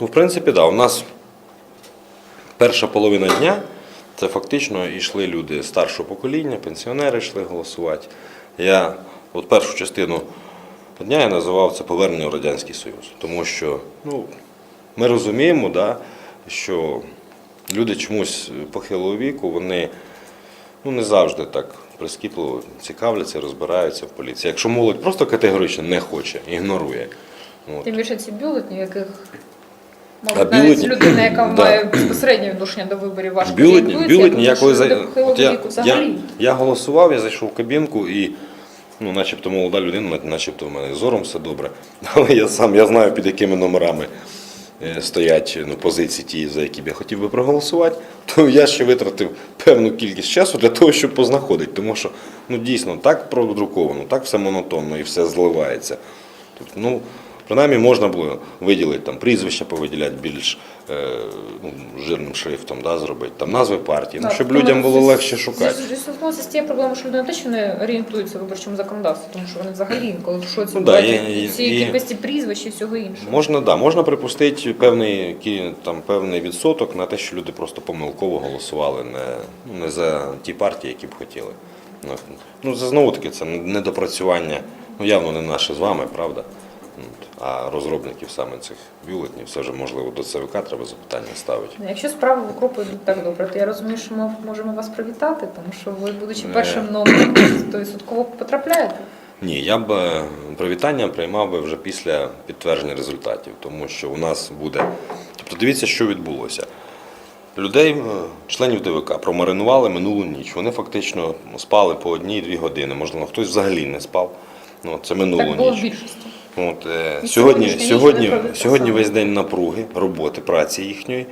Ну, в принципі. Да. У нас перша половина дня це фактично йшли люди старшого покоління, пенсіонери йшли голосувати. Я от першу частину дня я називав це повернення в Радянський Союз. Тому що ну, ми розуміємо, да, що люди чомусь похилого віку, вони ну, не завжди так прискіпливо цікавляться, розбираються в поліції. Якщо молодь просто категорично не хоче, ігнорує. От. Тим більше ці бюлетні, яких А мабуть, навіть людина, яка Да. має безпосереднє відношення до виборів, важко Бюлетні, бюлетні, я коли за... От я, я, я голосував, я зайшов в кабінку і ну, начебто молода людина, начебто в мене зором все добре. Але я сам я знаю, під якими номерами е, стоять ну, позиції ті, за які б я хотів би проголосувати, то я ще витратив певну кількість часу для того, щоб познаходити. Тому що ну, дійсно так продруковано, так все монотонно і все зливається. Тобто, ну, принаймні можна було виділити там прізвища, повиділяти більш е, ну, жирним шрифтом, да, зробити там назви партії, ну, щоб людям було зі- легше шукати. зі- Зіштовхнулося з тією проблемою, що люди не те, що не орієнтуються в виборчому законодавстві, тому що вони взагалі інколи в шоці Ну, да, і- і- цієї і- кількості прізвищ і всього іншого. Можна, да, можна припустити певний, там, певний відсоток на те, що люди просто помилково голосували не, ну, не за ті партії, які б хотіли. Ну, Ну, це знову таки це недопрацювання, ну явно не наше з вами, правда? А розробників саме цих бюлетнів, все вже можливо до ЦВК треба запитання ставити. Ну, Якщо справи в укропу йдуть так добре, то я розумію, що ми можемо вас привітати, тому що ви, будучи першим номером, 100% потрапляєте. Ні, я б е, привітання приймав би вже після підтвердження результатів, тому що у нас буде. Тобто дивіться, що відбулося. Людей, е, членів ДВК, промаринували минулу ніч. Вони фактично спали по одній-дві години. Можливо, хтось взагалі не спав. Ну, це минулу Так було в ніч. більшості. От, е, сьогодні, сьогодні, сьогодні весь день напруги, роботи, праці їхньої.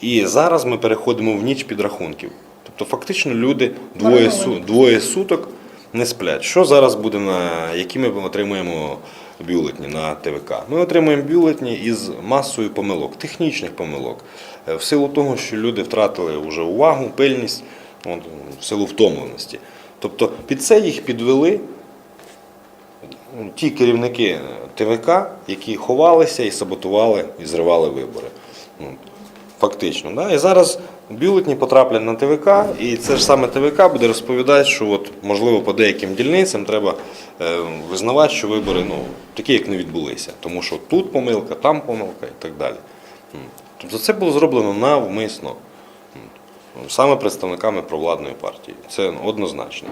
І зараз ми переходимо в ніч підрахунків. Тобто, фактично, люди двоє, су, двоє суток не сплять. Що зараз буде на які ми отримуємо бюлетні на ТВК? Ми отримуємо бюлетні із масою помилок, технічних помилок. Е, В силу того, що люди втратили вже увагу, пильність, от, в силу втомленості. Тобто під це їх підвели ті керівники ТВК, які ховалися і саботували і зривали вибори. Ну, Фактично. Да? І зараз бюлетні потраплять на ТВК, і це ж саме ТВК буде розповідати, що от, можливо по деяким дільницям треба е, визнавати, що вибори ну, такі, як не відбулися. Тому що тут помилка, там помилка і так далі. Тобто це було зроблено навмисно. Саме представниками провладної партії. Це однозначно.